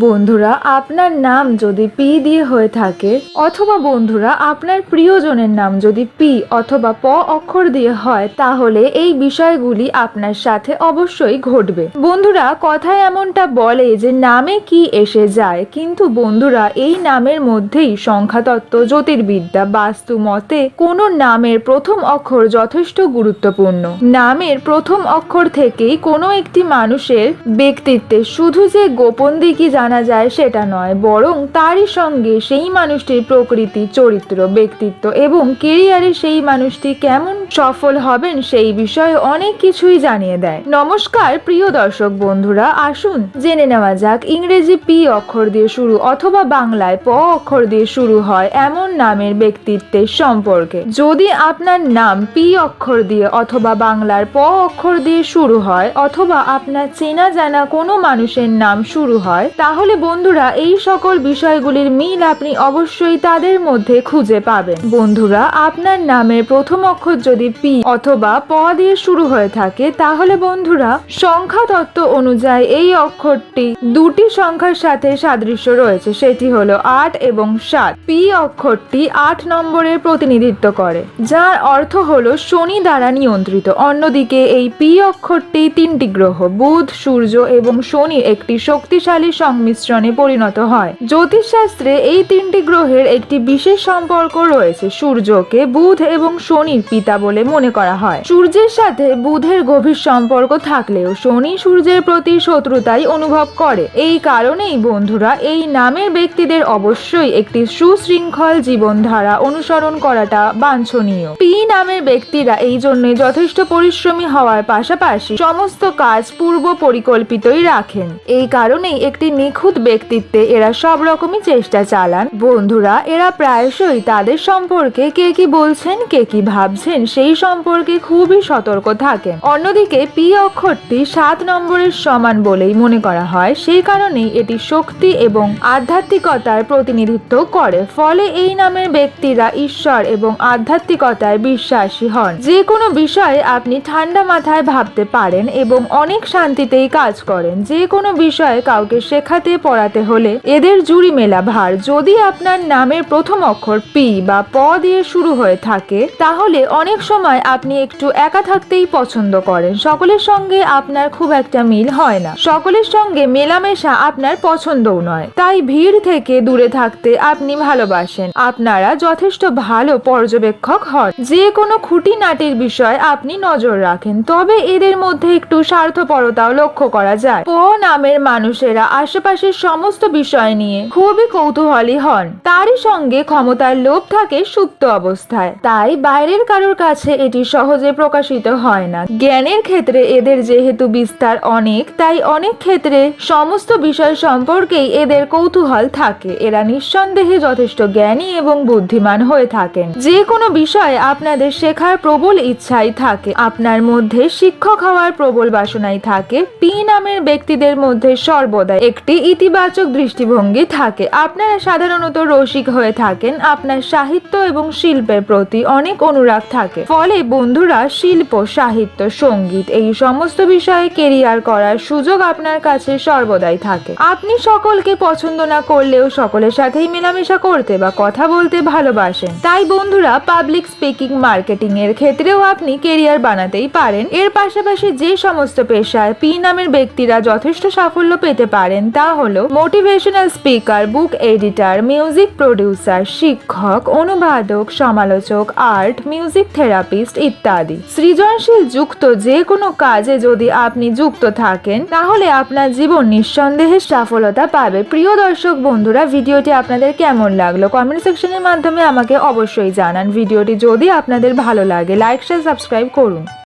বন্ধুরা, আপনার নাম যদি পি দিয়ে হয়ে থাকে, অথবা বন্ধুরা, আপনার প্রিয়জনের নাম যদি পি অথবা প অক্ষর দিয়ে হয়, তাহলে এই বিষয়গুলি আপনার সাথে অবশ্যই ঘটবে। বন্ধুরা, কথায় এমনটা বলে যে নামে কি এসে যায়, কিন্তু বন্ধুরা, এই নামের মধ্যেই সংখ্যাতত্ত্ব, জ্যোতির্বিদ্যা, বাস্তু মতে কোনো নামের প্রথম অক্ষর যথেষ্ট গুরুত্বপূর্ণ। নামের প্রথম অক্ষর থেকেই কোনো একটি মানুষের ব্যক্তিত্বে শুধু যে গোপন দিকই জানা যায় সেটা নয়, বরং তারই সঙ্গে সেই মানুষটির প্রকৃতি, চরিত্র, ব্যক্তিত্ব এবং কেরিয়ারে সেই মানুষটি কেমন সফল হবেন সেই বিষয়ে অনেক কিছুই জানিয়ে দেয়। নমস্কার, প্রিয় দর্শক বন্ধুরা, আসুন জেনে নেওয়া যাক ইংরেজি পি অক্ষর দিয়ে শুরু অথবা বাংলায় প অক্ষর দিয়ে শুরু হয় এমন নামের ব্যক্তিত্বের সম্পর্কে। যদি আপনার নাম পি অক্ষর দিয়ে অথবা বাংলার প অক্ষর দিয়ে শুরু হয় অথবা আপনার চেনা জানা কোনো মানুষের নাম শুরু হয় তাহলে বন্ধুরা, এই সকল বিষয়গুলির মিল আপনি অবশ্যই তাদের মধ্যে খুঁজে পাবেন। বন্ধুরা, আপনার নামের প্রথম অক্ষর যদি পি অথবা প দিয়ে শুরু হয়ে থাকে, তাহলে বন্ধুরা সংখ্যা তত্ত্ব অনুযায়ী এই অক্ষরটি দুটি সংখ্যার সাথে সাদৃশ্য রয়েছে। সেটি হলো আট এবং সাত। পি অক্ষরটি আট নম্বরের প্রতিনিধিত্ব করে, যার অর্থ হলো শনি দ্বারা নিয়ন্ত্রিত। অন্যদিকে এই পি অক্ষরটি তিনটি গ্রহ, বুধ, সূর্য এবং শনির একটি শক্তিশালী সংমিশ্রণে পরিণত হয়। জ্যোতিষশাস্ত্রে এই তিনটি গ্রহের একটি বিশেষ সম্পর্ক রয়েছে, সূর্যকে বুধ এবং শনির পিতা বলে মনে করা হয়। সূর্যের সাথে বুধের গভীর সম্পর্ক থাকলেও শনি সূর্যের প্রতি শত্রুতাই অনুভব করে। এই কারণেই বন্ধুরা, এই নামের ব্যক্তিদের অবশ্যই একটি সুশৃঙ্খল জীবনধারা অনুসরণ করাটা বাঞ্ছনীয়। পি নামের ব্যক্তিরা এই জন্য যথেষ্ট পরিশ্রমী হওয়ার পাশাপাশি সমস্ত কাজ পূর্ব পরিকল্পিতই রাখেন। এই কারণেই একটি নিখুঁত ব্যক্তিত্বে এরা সব রকমই চেষ্টা চালান। বন্ধুরা, এরা প্রায়শই তাদের সম্পর্কে কে কি বলছেন, কে কি ভাবছেন, সেই সম্পর্কে খুবই সতর্ক থাকেন। অন্যদিকে, পি অক্ষরটি সাত নম্বরের সমান বলেই মনে করা হয়। সেই কারণেই এটি শক্তি এবং আধ্যাত্মিকতার প্রতিনিধিত্ব করে। ফলে এই নামের ব্যক্তিরা ঈশ্বর এবং আধ্যাত্মিকতায় বিশ্বাসী হন। যে কোনো বিষয়ে আপনি ঠান্ডা মাথায় ভাবতে পারেন এবং অনেক শান্তিতেই কাজ করেন। যে কোনো বিষয়ে কাউকে শেখাতে পড়াতে হলে এদের জুড়ি মেলা ভার। যদি আপনার নামের প্রথম অক্ষর পি বা প দিয়ে শুরু হয়ে থাকে, তাহলে অনেক সময় আপনি একটু একা থাকতেই পছন্দ করেন। সকলের সঙ্গে আপনার খুব একটা মিল হয় না। সকলের সঙ্গে মেলামেশা আপনার পছন্দও নয়। তাই ভিড় থেকে দূরে থাকতে আপনি ভালোবাসেন। আপনারা যথেষ্ট ভালো পর্যবেক্ষক হন। যে কোনো খুঁটিনাটির বিষয় আপনি নজর রাখেন। তবে এদের মধ্যে একটু স্বার্থপরতাও লক্ষ্য করা যায়। প নামের মানুষেরা আশেপাশের সমস্ত বিষয় নিয়ে খুবই কৌতূহলী হন। তারই সঙ্গে ক্ষমতার লোভ থাকে সুপ্ত অবস্থায়। তাই বাইরের কারোর কাছে এটি সহজে প্রকাশিত হয় না। জ্ঞানের ক্ষেত্রে এদের যেহেতু বিস্তার অনেক, তাই অনেক ক্ষেত্রে সমস্ত বিষয় সম্পর্কেই এদের কৌতূহল থাকে। এরা নিঃসন্দেহে যথেষ্ট জ্ঞানী এবং বুদ্ধিমান হয়ে থাকেন। যে কোনো বিষয়ে আপনাদের শেখার প্রবল ইচ্ছাই থাকে। আপনার মধ্যে শিক্ষক হওয়ার প্রবল বাসনাই থাকে। পি নামের ব্যক্তিদের মধ্যে সর্বদা একটি ইতিবাচক দৃষ্টিভঙ্গি থাকে। আপনারা সাধারণত রসিক হয়ে থাকেন। আপনার সাহিত্য এবং শিল্পের প্রতি অনেক অনুরাগ থাকে। ফলে বন্ধুরা শিল্প, সাহিত্য, সংগীত এই সমস্ত বিষয়ে কেরিয়ার করার সুযোগ আপনার কাছে সর্বদাই থাকে। আপনি সকলকে পছন্দ না করলেও সকলের সাথেই মেলামেশা করতে বা কথা বলতে ভালোবাসেন। তাই বন্ধুরা পাবলিক স্পিকিং মার্কেটিং এর ক্ষেত্রেও আপনি কেরিয়ার বানাতেই পারেন। এর পাশাপাশি যে সমস্ত পেশায় পি নামের ব্যক্তিরা যথেষ্ট সাফল্য পেতে পারেন, তা হলো motivational speaker book editor music producer শিক্ষক, অনুবাদক, সমালোচক আর্ট মিউজিক থেরাপিস্ট ইত্যাদি। সৃজনশীল যুক্ত যে কোনো কাজে যদি আপনি যুক্ত থাকেন, তাহলে আপনার জীবন নিঃসন্দেহে সফলতা পাবে। প্রিয় দর্শক বন্ধুরা, ভিডিওটি আপনাদের কেমন লাগল? কমেন্ট সেকশনের মাধ্যমে আমাকে অবশ্যই জানান। ভিডিওটি যদি আপনাদের ভালো লাগে লাইক শেয়ার সাবস্ক্রাইব করুন।